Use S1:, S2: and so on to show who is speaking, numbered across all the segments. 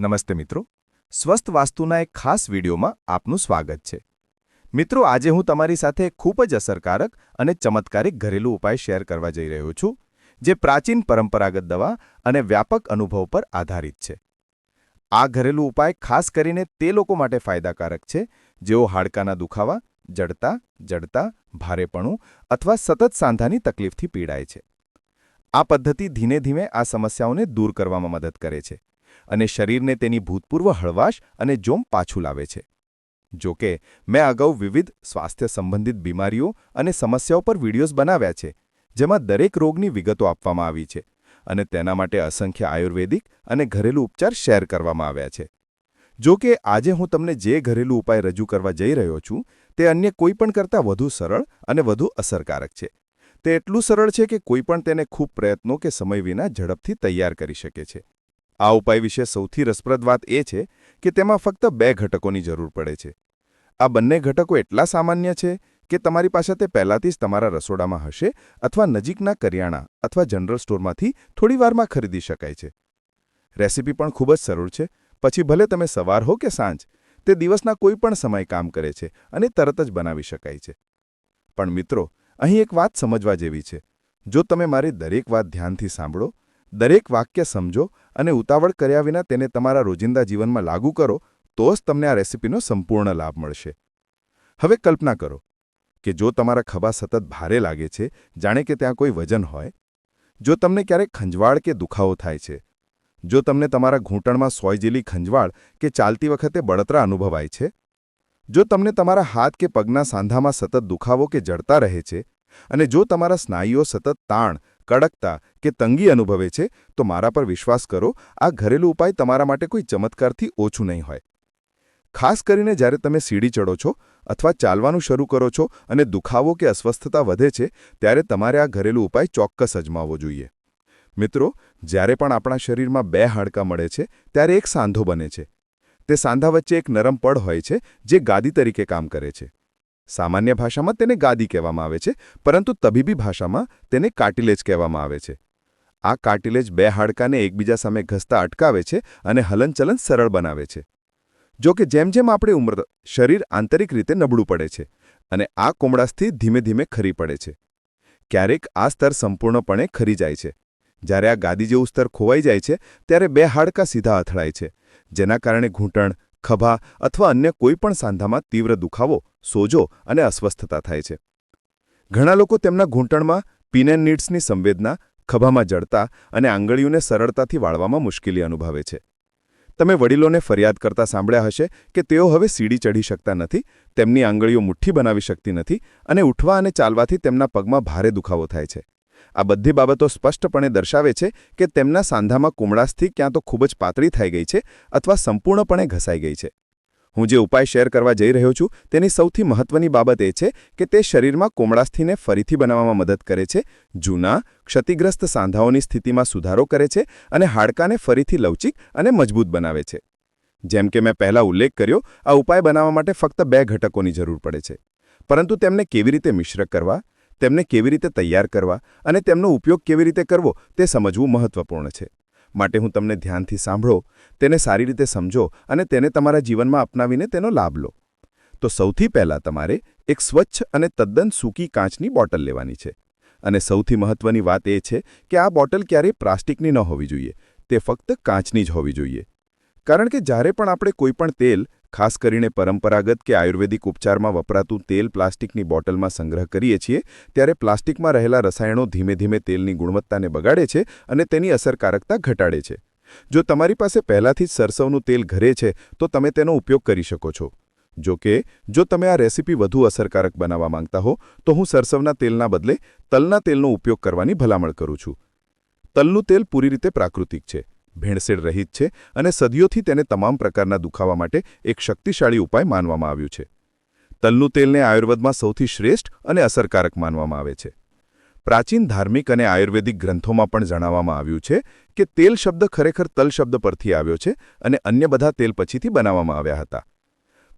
S1: નમસ્તે મિત્રો. સ્વસ્થ વાસ્તુના એક ખાસ વિડીયોમાં આપનું સ્વાગત છે. મિત્રો, આજે હું તમારી સાથે ખૂબ જ અસરકારક અને ચમત્કારિક ઘરેલું ઉપાય શેર કરવા જઈ રહ્યો છું, જે પ્રાચીન પરંપરાગત દવા અને વ્યાપક અનુભવ પર આધારિત છે. આ ઘરેલું ઉપાય ખાસ કરીને તે લોકો માટે ફાયદાકારક છે, જેઓ હાડકાના દુખાવા, જડતા જડતા, ભારેપણું અથવા સતત સાંધાની તકલીફથી પીડાય છે. આ પદ્ધતિ ધીમે ધીમે આ સમસ્યાઓને દૂર કરવામાં મદદ કરે છે. અને શરીરને તેની ભૂતપૂર્વ હળવાશ અને જોમ પાછું લાવે છે. જો કે, મેં અગાઉ વિવિધ સ્વાસ્થ્ય સંબંધિત બીમારીઓ અને સમસ્યાઓ પર વિડીયોઝ બનાવ્યા છે, જેમાં દરેક રોગની વિગતો આપવામાં આવી છે અને તેના માટે અસંખ્ય આયુર્વેદિક અને ઘરેલું ઉપચાર શેર કરવામાં આવ્યા છે. જો કે, આજે હું તમને જે ઘરેલું ઉપાય રજૂ કરવા જઈ રહ્યો છું, તે અન્ય કોઈ પણ કરતાં વધુ સરળ અને વધુ અસરકારક છે. તે એટલું સરળ છે કે કોઈ પણ તેને ખૂબ પ્રયત્નો કે સમય વિના ઝડપથી તૈયાર કરી શકે છે. આ ઉપાય વિશે સૌથી રસપ્રદ વાત એ છે કે તેમાં ફક્ત બે ઘટકોની જરૂર પડે છે. આ બંને ઘટકો એટલા સામાન્ય છે કે તમારી પાસે તે પહેલાંથી જ તમારા રસોડામાં હશે અથવા નજીકના કરિયાણા અથવા જનરલ સ્ટોરમાંથી થોડીવારમાં ખરીદી શકાય છે. રેસીપી પણ ખૂબ જ સરળ છે. પછી ભલે તમે સવાર હો કે સાંજ, તે દિવસના કોઈ પણ સમય કામ કરે છે અને તરત જ બનાવી શકાય છે. પણ મિત્રો, અહીં એક વાત સમજવા જેવી છે. જો તમે મારી દરેક વાત ધ્યાનથી સાંભળો દરેક વાક્ય સમજો અને ઉતાવળ કર્યા વિના તેને તમારા રોજિંદા જીવનમાં લાગુ કરો, તો જ તમને આ રેસિપીનો સંપૂર્ણ લાભ મળશે. હવે કલ્પના કરો કે જો તમારા ખભા સતત ભારે લાગે છે, જાણે કે ત્યાં કોઈ વજન હોય, જો તમને ક્યારેક ખંજવાળ કે દુખાવો થાય છે, જો તમને તમારા ઘૂંટણમાં સોય જેલી ખંજવાળ કે ચાલતી વખતે બળતરા અનુભવાય છે, જો તમને તમારા હાથ કે પગના સાંધામાં સતત દુખાવો કે જડતા રહે છે, અને જો તમારા સ્નાયુઓ સતત તાણ કડકતા કે તંગી અનુભવે છે, તો મારા પર વિશ્વાસ કરો, આ ઘરેલું ઉપાય તમારા માટે કોઈ ચમત્કારથી ઓછું નહીં હોય. ખાસ કરીને જ્યારે તમે સીડી ચડો છો અથવા ચાલવાનું શરૂ કરો છો અને દુખાવો કે અસ્વસ્થતા વધે છે, ત્યારે તમારે આ ઘરેલું ઉપાય ચોક્કસ અજમાવવો જોઈએ. મિત્રો, જ્યારે પણ આપણા શરીરમાં બે હાડકાં મળે છે, ત્યારે એક સાંધો બને છે. તે સાંધા વચ્ચે એક નરમ પડ હોય છે, જે ગાદી તરીકે કામ કરે છે. સામાન્ય ભાષામાં તેને ગાદી કહેવામાં આવે છે, પરંતુ તબીબી ભાષામાં તેને કાર્ટિલેજ કહેવામાં આવે છે. આ કાર્ટિલેજ બે હાડકાને એકબીજા સામે ઘસતા અટકાવે છે અને હલનચલન સરળ બનાવે છે. જો કે જેમ જેમ આપણે ઉમર શરીર આંતરિક રીતે નબળું પડે છે અને આ કોમળાસ્થિ ધીમે ધીમે ખરી પડે છે. ક્યારેક આ સ્તર સંપૂર્ણપણે ખરી જાય છે. જ્યારે આ ગાદી જેવું સ્તર ખોવાઈ જાય છે, ત્યારે બે હાડકા સીધા અથડાય છે, જેના કારણે ઘૂંટણ, ખભા અથવા અન્ય કોઈપણ સાંધામાં તીવ્ર દુખાવો સોજો અને અસ્વસ્થતા થાય છે. ઘણા લોકો તેમના ઘૂંટણમાં પીનેન નીડ્સની સંવેદના, ખભામાં જડતા અને આંગળીઓને સરળતાથી વાળવામાં મુશ્કેલી અનુભવે છે. તમે વડીલોને ફરિયાદ કરતા સાંભળ્યા હશે કે તેઓ હવે સીડી ચઢી શકતા નથી, તેમની આંગળીઓ મુઠ્ઠી બનાવી શકતી નથી અને ઉઠવા અને ચાલવાથી તેમના પગમાં ભારે દુખાવો થાય છે. આ બધી બાબતો સ્પષ્ટપણે દર્શાવે છે કે તેમના સાંધામાં કુમળાસ્થિ ક્યાં તો ખૂબ જ પાતળી થઈ ગઈ છે અથવા સંપૂર્ણપણે ઘસાઈ ગઈ છે. હું જે ઉપાય શેર કરવા જઈ રહ્યો છું, તેની સૌથી મહત્વની બાબત એ છે કે તે શરીરમાં કોમળાસ્થિને ફરીથી બનાવવામાં મદદ કરે છે, જૂના, ક્ષતિગ્રસ્ત સાંધાઓની સ્થિતિમાં સુધારો કરે છે અને હાડકાને ફરીથી લવચિક અને મજબૂત બનાવે છે. જેમ કે મેં પહેલાં ઉલ્લેખ કર્યો, આ ઉપાય બનાવવા માટે ફક્ત બે ઘટકોની જરૂર પડે છે. પરંતુ તેમને કેવી રીતે મિશ્ર કરવા, તેમને કેવી રીતે તૈયાર કરવા અને તેમનો ઉપયોગ કેવી રીતે કરવો, તે સમજવું મહત્વપૂર્ણ છે. માટે હું તમને ધ્યાનથી સાંભળો, તેને સારી રીતે સમજો અને તેને તમારા જીવનમાં અપનાવીને તેનો લાભ લો. તો સૌથી પહેલાં તમારે એક સ્વચ્છ અને તદ્દન સૂકી કાચની બોટલ લેવાની છે. અને સૌથી મહત્વની વાત એ છે કે આ બોટલ ક્યારેય પ્લાસ્ટિકની ન હોવી જોઈએ, તે ફક્ત કાચની જ હોવી જોઈએ. કારણ કે જ્યારે પણ આપણે કોઈપણ તેલ ખાસ કરીને પરંપરાગત કે આયુર્વેદિક ઉપચારમાં વપરાતું તેલ પ્લાસ્ટિકની બોટલમાં સંગ્રહ કરીએ છીએ, ત્યારે પ્લાસ્ટિકમાં રહેલા રસાયણો ધીમે ધીમે તેલની ગુણવત્તાને બગાડે છે અને તેની અસરકારકતા ઘટાડે છે. જો તમારી પાસે પહેલાંથી જ સરસવનું તેલ ઘરે છે, તો તમે તેનો ઉપયોગ કરી શકો છો. જો કે, જો તમે આ રેસીપી વધુ અસરકારક બનાવવા માંગતા હો, તો હું સરસવના તેલના બદલે તલના તેલનો ઉપયોગ કરવાની ભલામણ કરું છું. તલનું તેલ પૂરી રીતે પ્રાકૃતિક છે. ભેળસેળ રહિત છે અને સદીઓથી તેને તમામ પ્રકારના દુખાવા માટે એક શક્તિશાળી ઉપાય માનવામાં આવ્યું છે. તલનું તેલને આયુર્વેદમાં સૌથી શ્રેષ્ઠ અને અસરકારક માનવામાં આવે છે. પ્રાચીન ધાર્મિક અને આયુર્વેદિક ગ્રંથોમાં પણ જણાવવામાં આવ્યું છે કે તેલ શબ્દ ખરેખર તલ શબ્દ પરથી આવ્યો છે અને અન્ય બધા તેલ પછીથી બનાવવામાં આવ્યા હતા.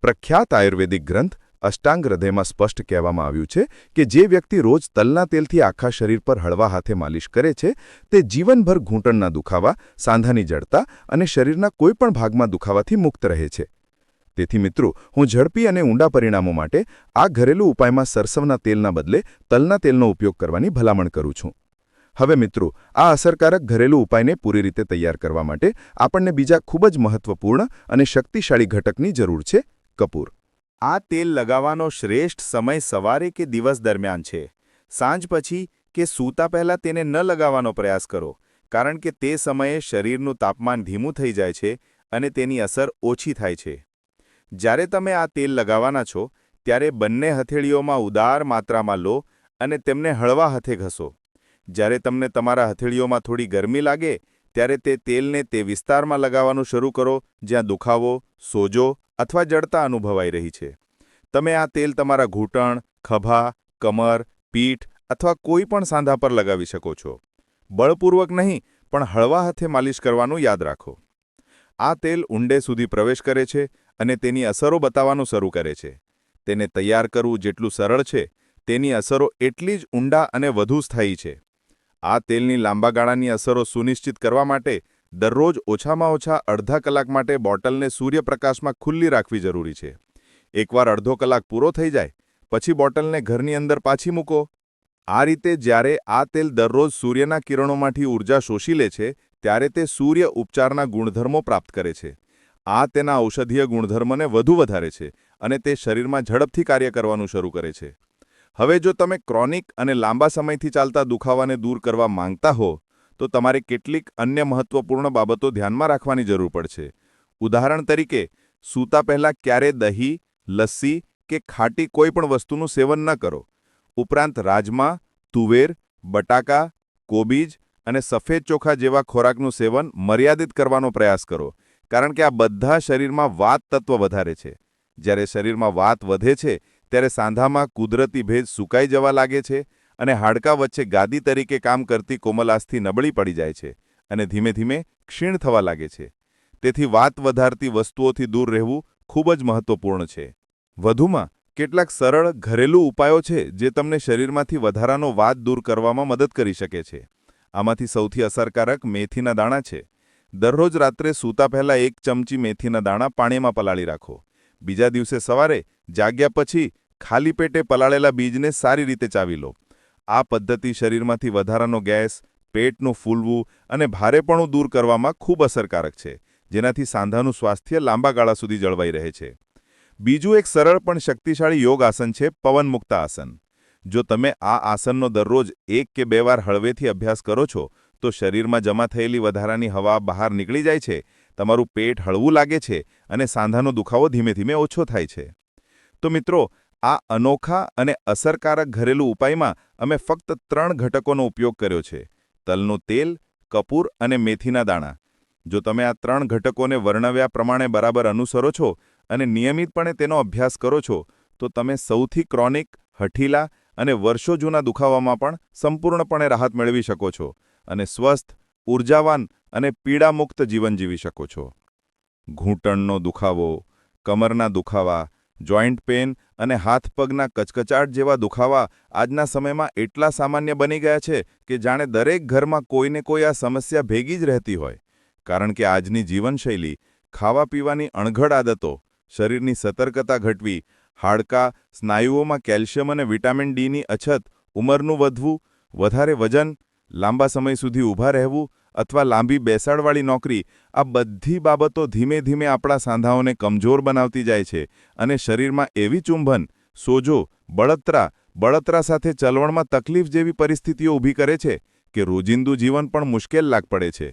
S1: પ્રખ્યાત આયુર્વેદિક ગ્રંથ અષ્ટાંગ હૃદયમાં સ્પષ્ટ કહેવામાં આવ્યું છે કે જે વ્યક્તિ રોજ તલના તેલથી આખા શરીર પર હળવા હાથે માલિશ કરે છે, તે જીવનભર ઘૂંટણના દુખાવા, સાંધાની જડતા અને શરીરના કોઈપણ ભાગમાં દુખાવાથી મુક્ત રહે છે. તેથી મિત્રો, હું ઝડપી અને ઊંડા પરિણામો માટે આ ઘરેલું ઉપાયમાં સરસવના તેલના બદલે તલના તેલનો ઉપયોગ કરવાની ભલામણ કરું છું. હવે મિત્રો, આ અસરકારક ઘરેલું ઉપાયને પૂરી રીતે તૈયાર કરવા માટે આપણને બીજા ખૂબ જ મહત્વપૂર્ણ અને શક્તિશાળી ઘટકની જરૂર છે, કપૂર. આ તેલ લગાવવાનો શ્રેષ્ઠ સમય સવારે કે દિવસ દરમિયાન છે. સાંજ પછી કે સૂતા પહેલાં તેને ન લગાવવાનો પ્રયાસ કરો, કારણ કે તે સમયે શરીરનું તાપમાન ધીમું થઈ જાય છે અને તેની અસર ઓછી થાય છે. જ્યારે તમે આ તેલ લગાવવાના છો, ત્યારે બંને હથેળીઓમાં ઉદાર માત્રામાં લો અને તેમને હળવા હાથે ઘસો. જ્યારે તમને તમારા હથેળીઓમાં થોડી ગરમી લાગે ત્યારે તે તેલને તે વિસ્તારમાં લગાવવાનું શરૂ કરો, જ્યાં દુખાવો, સોજો અથવા જડતા અનુભવાઈ રહી છે. તમે આ તેલ તમારા ઘૂંટણ, ખભા, કમર, પીઠ અથવા કોઈ પણ સાંધા પર લગાવી શકો છો. બળપૂર્વક નહીં, પણ હળવા હાથે માલિશ કરવાનું યાદ રાખો. આ તેલ ઊંડે સુધી પ્રવેશ કરે છે અને તેની અસરો બતાવવાનું શરૂ કરે છે. તેને તૈયાર કરવું જેટલું સરળ છે, તેની અસરો એટલી જ ઊંડા અને વધુ સ્થાયી છે. આ તેલની લાંબા ગાળાની અસરો સુનિશ્ચિત કરવા માટે દરરોજ ઓછામાં ઓછા અડધા કલાક માટે બોટલને સૂર્યપ્રકાશમાં ખુલ્લી રાખવી જરૂરી છે. એકવાર અડધો કલાક પૂરો થઈ જાય, પછી બોટલને ઘરની અંદર પાછી મૂકો. આ રીતે જ્યારે આ તેલ દરરોજ સૂર્યના કિરણોમાંથી ઊર્જા શોષી લે છે, ત્યારે તે સૂર્ય ઉપચારના ગુણધર્મો પ્રાપ્ત કરે છે. આ તેના ઔષધીય ગુણધર્મને વધુ વધારે છે અને તે શરીરમાં ઝડપથી કાર્ય કરવાનું શરૂ કરે છે. હવે જો તમે ક્રોનિક અને લાંબા સમયથી ચાલતા દુખાવાને દૂર કરવા માંગતા હો, તો તમારે કેટલીક અન્ય મહત્વપૂર્ણ બાબતો ધ્યાનમાં રાખવાની જરૂર પડશે. ઉદાહરણ તરીકે, સૂતા પહેલાં ક્યારે દહીં, લસ્સી કે ખાટી કોઈપણ વસ્તુનું સેવન ન કરો. ઉપરાંત રાજમા, તુવેર, બટાકા, કોબીજ અને સફેદ ચોખા જેવા ખોરાકનું સેવન મર્યાદિત કરવાનો પ્રયાસ કરો, કારણ કે આ બધા શરીરમાં વાત તત્વ વધારે છે. જ્યારે શરીરમાં વાત વધે છે ત્યારે સાંધામાં કુદરતી ભેજ સુકાઈ જવા લાગે છે અને હાડકા વચ્ચે ગાદી તરીકે કામ કરતી કોમલાસ્થિ નબળી પડી જાય છે અને ધીમે ધીમે ક્ષીણ થવા લાગે છે. તેથી વાત વધારતી વસ્તુઓથી દૂર રહેવું ખૂબ જ મહત્વપૂર્ણ છે. વધુમાં, કેટલાક સરળ ઘરેલું ઉપાયો છે જે તમને શરીરમાંથી વધારાનો વાત દૂર કરવામાં મદદ કરી શકે છે. આમાંથી સૌથી અસરકારક મેથીના દાણા છે. દરરોજ રાત્રે સૂતા પહેલાં એક ચમચી મેથીના દાણા પાણીમાં પલાળી રાખો. બીજા દિવસે સવારે જાગ્યા પછી ખાલી પેટે પલાળેલા બીજને સારી રીતે ચાવી લો. આ પદ્ધતિ શરીરમાંથી વધારાનો ગેસ, પેટનું ફૂલવું અને ભારેપણું દૂર કરવામાં ખૂબ અસરકારક છે, જેનાથી સાંધાનું સ્વાસ્થ્ય લાંબા ગાળા સુધી જળવાઈ રહે છે. બીજું એક સરળ પણ શક્તિશાળી યોગ આસન છે પવનમુક્ત આસન. જો તમે આ આસનનો દરરોજ એક કે બે વાર હળવેથી અભ્યાસ કરો છો, તો શરીરમાં જમા થયેલી વધારાની હવા બહાર નીકળી જાય છે, તમારું પેટ હળવું લાગે છે અને સાંધાનો દુખાવો ધીમે ધીમે ઓછો થાય છે. તો મિત્રો આ અનોખા અને અસરકારક ઘરેલું ઉપાયમાં અમે ફક્ત ત્રણ ઘટકોનો ઉપયોગ કર્યો છે. તલનું તેલ, કપૂર અને મેથીના દાણા. જો તમે આ ત્રણ ઘટકોને વર્ણવ્યા પ્રમાણે બરાબર અનુસરો છો અને નિયમિતપણે તેનો અભ્યાસ કરો છો, તો તમે સૌથી ક્રોનિક, હઠીલા અને વર્ષો જૂના દુખાવામાં પણ સંપૂર્ણપણે રાહત મેળવી શકો છો અને સ્વસ્થ, ઉર્જાવાન અને પીડામુક્ત જીવન જીવી શકો છો. ઘૂંટણનો દુખાવો, કમરના દુખાવા જોઈન્ટ પેન અને હાથ પગના કચકચાટ જેવા દુખાવા આજના સમયમાં એટલા સામાન્ય બની ગયા છે કે જાણે દરેક ઘરમાં કોઈને કોઈ આ સમસ્યા ભેગી જ રહેતી હોય. કારણ કે આજની જીવનશૈલી ખાવા પીવાની અણઘડ આદતો, શરીરની સતર્કતા ઘટવી, હાડકાં, સ્નાયુઓમાં કેલ્શિયમ અને વિટામિન ડીની અછત, ઉંમરનું વધવું, વધારે વજન, લાંબા સમય સુધી ઊભા રહેવું અથવા લાંબી બેસાડવાળી નોકરી, આ બધી બાબતો ધીમે ધીમે આપણા સાંધાઓને કમજોર બનાવતી જાય છે અને શરીરમાં એવી ચુંબન, સોજો, બળતરા બળતરા સાથે ચલવણમાં તકલીફ જેવી પરિસ્થિતિઓ ઊભી કરે છે કે રોજિંદુ જીવન પણ મુશ્કેલ લાગ પડે છે.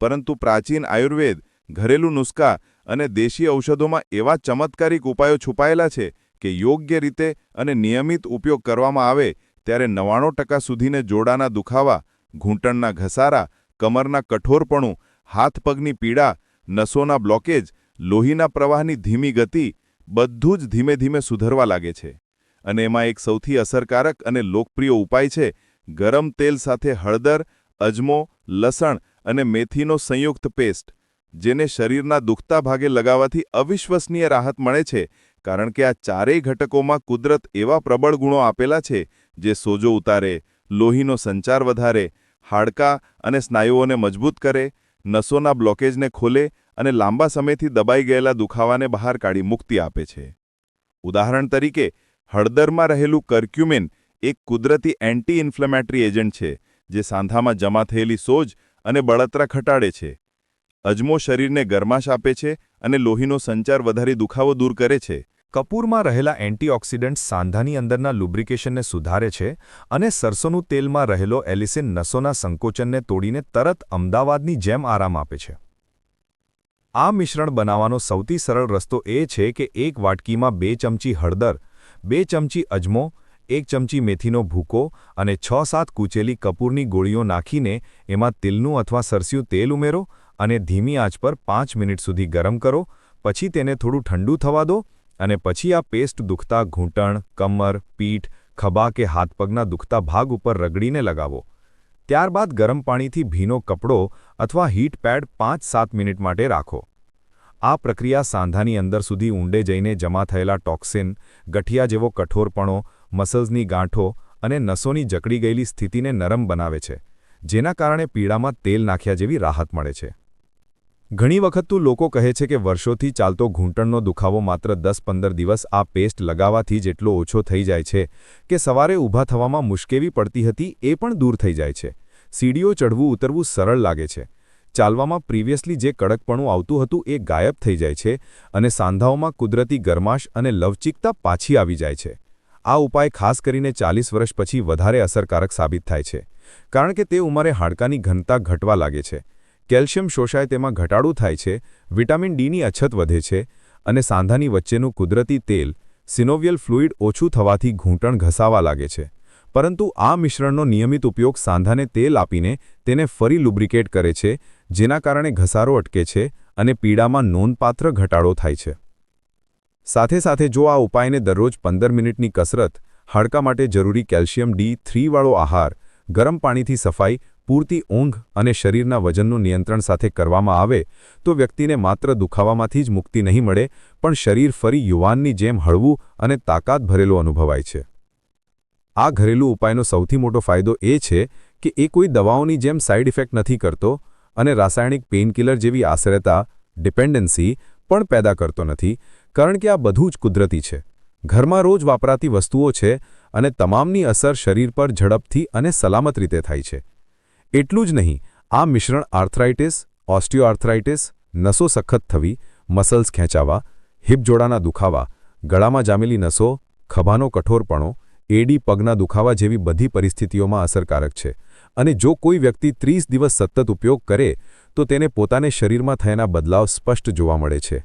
S1: પરંતુ પ્રાચીન આયુર્વેદ, ઘરેલું નુસ્ખા અને દેશી ઔષધોમાં એવા ચમત્કારિક ઉપાયો છુપાયેલા છે કે યોગ્ય રીતે અને નિયમિત ઉપયોગ કરવામાં આવે, ત્યારે નવ્વાણું ટકા સુધીને જોડાના દુખાવા, ઘૂંટણના ઘસારા કમરના કઠોરપણું, હાથ પગની પીડા, નસોના બ્લોકેજ લોહીના પ્રવાહની ધીમી ગતિ, બધું જ ધીમે ધીમે સુધરવા લાગે છે. અને એમાં એક સૌથી અસરકારક અને લોકપ્રિય ઉપાય છે, ગરમ તેલ સાથે હળદર, અજમો, લસણ અને મેથીનો સંયુક્ત પેસ્ટ, જેને શરીરના દુખતા ભાગે લગાવવાથી અવિશ્વસનીય રાહત મળે છે, કારણ કે આ ચારેય ઘટકોમાં કુદરત એવા પ્રબળ ગુણો આપેલા છે, જે સોજો ઉતારે, લોહીનો સંચાર વધારે હાડકાં અને સ્નાયુઓને મજબૂત કરે, નસોના બ્લોકેજને ખોલે અને લાંબા સમયથી દબાઈ ગયેલા દુખાવાને બહાર કાઢી મુક્તિ આપે છે. ઉદાહરણ તરીકે, હળદરમાં રહેલું કર્ક્યુમિન એક કુદરતી એન્ટી ઇન્ફ્લેમેટરી એજન્ટ છે, જે સાંધામાં જમા થયેલી સોજ અને બળતરા ઘટાડે છે. અજમો શરીરને ગરમાશ આપે છે અને લોહીનો સંચાર વધારી દુખાવો દૂર કરે છે.
S2: કપૂરમાં રહેલા એન્ટીઓક્સિડન્ટ્સ સાંધાની અંદરના લુબ્રિકેશનને સુધારે છે અને સરસોનું તેલમાં રહેલો એલિસિન નસોના સંકોચનને તોડીને તરત અમદાવાદની જેમ આરામ આપે છે. આ મિશ્રણ બનાવવાનો સૌથી સરળ રસ્તો એ છે કે એક વાટકીમાં બે ચમચી હળદર, બે ચમચી અજમો, એક ચમચી મેથીનો ભૂકો અને છ સાત કૂચેલી કપૂરની ગોળીઓ નાખીને એમાં તિલનું અથવા સરસ્યું તેલ ઉમેરો અને ધીમી આંચ પર પાંચ મિનિટ સુધી ગરમ કરો, પછી તેને થોડું ઠંડુ થવા દો અને પછી આ પેસ્ટ દુખતા ઘૂંટણ, કમર, પીઠ, ખભા કે હાથપગના દુખતા ભાગ ઉપર રગડીને લગાવો. ત્યારબાદ ગરમ પાણીથી ભીનો કપડો અથવા હીટ પેડ પાંચ સાત મિનિટ માટે રાખો. આ પ્રક્રિયા સાંધાની અંદર સુધી ઊંડે જઈને જમા થયેલા ટોક્સિન, ગઠિયા જેવો કઠોરપણો, મસલ્સની ગાંઠો અને નસોની જકડી ગયેલી સ્થિતિને નરમ બનાવે છે, જેના કારણે પીડામાં તેલ નાખ્યા જેવી રાહત મળે છે. ઘણી વખત તો લોકો કહે છે કે વર્ષોથી ચાલતો ઘૂંટણનો દુખાવો માત્ર દસ પંદર દિવસ આ પેસ્ટ લગાવવાથી જ એટલો ઓછો થઈ જાય છે કે સવારે ઊભા થવામાં મુશ્કેલી પડતી હતી એ પણ દૂર થઈ જાય છે. સીડીઓ ચઢવું ઉતરવું સરળ લાગે છે. ચાલવામાં પ્રીવિયસલી જે કડકપણું આવતું હતું એ ગાયબ થઈ જાય છે અને સાંધાઓમાં કુદરતી ગરમાશ અને લવચિકતા પાછી આવી જાય છે. આ ઉપાય ખાસ કરીને ચાલીસ વર્ષ પછી વધારે અસરકારક સાબિત થાય છે. કારણ કે તે ઉંમરે હાડકાની ઘનતા ઘટવા લાગે છે. કેલ્શિયમ શોષાય તેમાં ઘટાડો થાય છે, વિટામિન ડીની અછત વધે છે અને સાંધાની વચ્ચેનું કુદરતી તેલ, સિનોવિયલ ફ્લુઇડ ઓછું થવાથી ઘૂંટણ ઘસાવા લાગે છે. પરંતુ આ મિશ્રણનો નિયમિત ઉપયોગ સાંધાને તેલ આપીને તેને ફરી લુબ્રિકેટ કરે છે, જેના કારણે ઘસારો અટકે છે અને પીડામાં નોંધપાત્ર ઘટાડો થાય છે. સાથે સાથે જો આ ઉપાયને દરરોજ પંદર મિનિટની કસરત, હાડકા માટે જરૂરી કેલ્શિયમ ડી થ્રીવાળો આહાર, ગરમ પાણીથી સફાઈ પૂરતી ઊંઘ અને શરીરના વજનનું નિયંત્રણ સાથે કરવામાં આવે, તો વ્યક્તિને માત્ર દુખાવામાંથી જ મુક્તિ નહીં મળે, પણ શરીર ફરી યુવાનની જેમ હળવું અને તાકાત ભરેલું અનુભવાય છે. આ ઘરેલું ઉપાયનો સૌથી મોટો ફાયદો એ છે કે એ કોઈ દવાઓની જેમ સાઇડ ઇફેક્ટ નથી કરતો અને રાસાયણિક પેઇનકિલર જેવી આશ્રયતા ડિપેન્ડન્સી પણ પેદા કરતો નથી, કારણ કે આ બધું જ કુદરતી છે. ઘરમાં રોજ વાપરાતી વસ્તુઓ છે અને તમામની અસર શરીર પર ઝડપથી અને સલામત રીતે થાય છે. એટલું જ નહીં, આ મિશ્રણ આર્થરાઇટિસ, ઓસ્ટિયોઆર્થરાઇટિસ, નસો સખત થવી, મસલ્સ ખેંચાવા, હિપ જોડાના દુખાવા, ગળામાં જામેલી નસો, ખભાનો કઠોરપણો, એડી પગના દુખાવા જેવી બધી પરિસ્થિતિઓમાં અસરકારક છે. અને જો કોઈ વ્યક્તિ ત્રીસ દિવસ સતત ઉપયોગ કરે, તો તેને પોતાને શરીરમાં થયેલા બદલાવ સ્પષ્ટ જોવા મળે છે.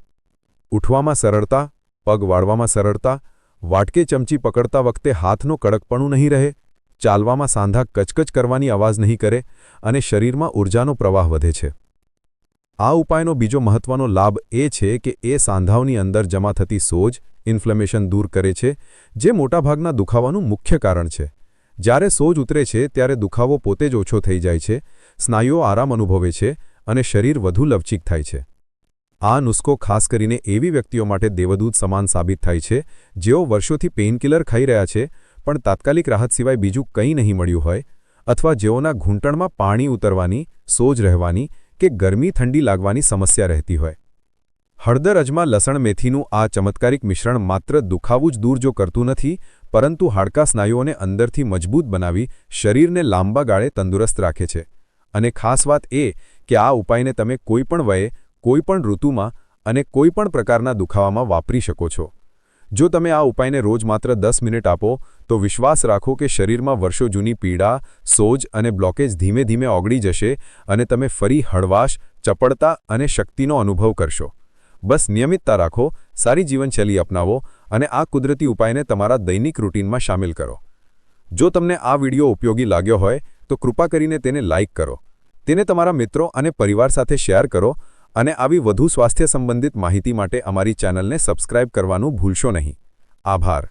S2: ઉઠવામાં સરળતા, પગ વાળવામાં સરળતા, વાટકે ચમચી પકડતા વખતે હાથનો કડકપણું નહીં રહે, ચાલવામાં સાંધા કચકચ કરવાની અવાજ નહીં કરે અને શરીરમાં ઊર્જાનો પ્રવાહ વધે છે. આ ઉપાયનો બીજો મહત્વનો લાભ એ છે કે એ સાંધાઓની અંદર જમા થતી સોજ, ઇન્ફ્લેમેશન દૂર કરે છે, જે મોટાભાગના દુખાવાનું મુખ્ય કારણ છે. જ્યારે સોજ ઉતરે છે, ત્યારે દુખાવો પોતે જ ઓછો થઈ જાય છે, સ્નાયુઓ આરામ અનુભવે છે અને શરીર વધુ લવચીક થાય છે. આ નુસ્ખો ખાસ કરીને એવી વ્યક્તિઓ માટે દેવદૂત સમાન સાબિત થાય છે, જેઓ વર્ષોથી પેઇનકિલર ખાઈ રહ્યા છે, પણ તાત્કાલિક રાહત સિવાય બીજું કંઈ નહીં મળ્યું હોય અથવા જેઓના ઘૂંટણમાં પાણી ઉતરવાની, સોજ રહેવાની કે ગરમી ઠંડી લાગવાની સમસ્યા રહેતી હોય. હળદર અજમા લસણ મેથીનું આ ચમત્કારિક મિશ્રણ માત્ર દુખાવું જ દૂર જો કરતું નથી, પરંતુ હાડકા સ્નાયુઓને અંદરથી મજબૂત બનાવી શરીરને લાંબા ગાળે તંદુરસ્ત રાખે છે. અને ખાસ વાત એ કે આ ઉપાયને તમે કોઈપણ વયે કોઈપણ ઋતુમાં અને કોઈપણ પ્રકારના દુખાવામાં વાપરી શકો છો. જો તમે આ ઉપાયને રોજ માત્ર દસ મિનિટ આપો તો વિશ્વાસ રાખો કે શરીરમાં વર્ષો જૂની પીડા, સોજ અને બ્લોકેજ ધીમે ધીમે ઓગળી જશે અને તમે ફરી હળવાશ, ચપળતા અને શક્તિનો અનુભવ કરશો. બસ નિયમિતતા રાખો, સારી જીવનશૈલી અપનાવો અને આ કુદરતી ઉપાયને તમારા દૈનિક રૂટીનમાં સામેલ કરો. જો તમને આ વિડિયો ઉપયોગી લાગ્યો હોય, તો કૃપા કરીને તેને લાઇક કરો. તેને તમારા મિત્રો અને પરિવાર સાથે શેર કરો અને આવી વધુ સ્વાસ્થ્ય સંબંધિત માહિતી માટે અમારી ચેનલને સબસ્ક્રાઇબ કરવાનું ભૂલશો નહીં. આભાર.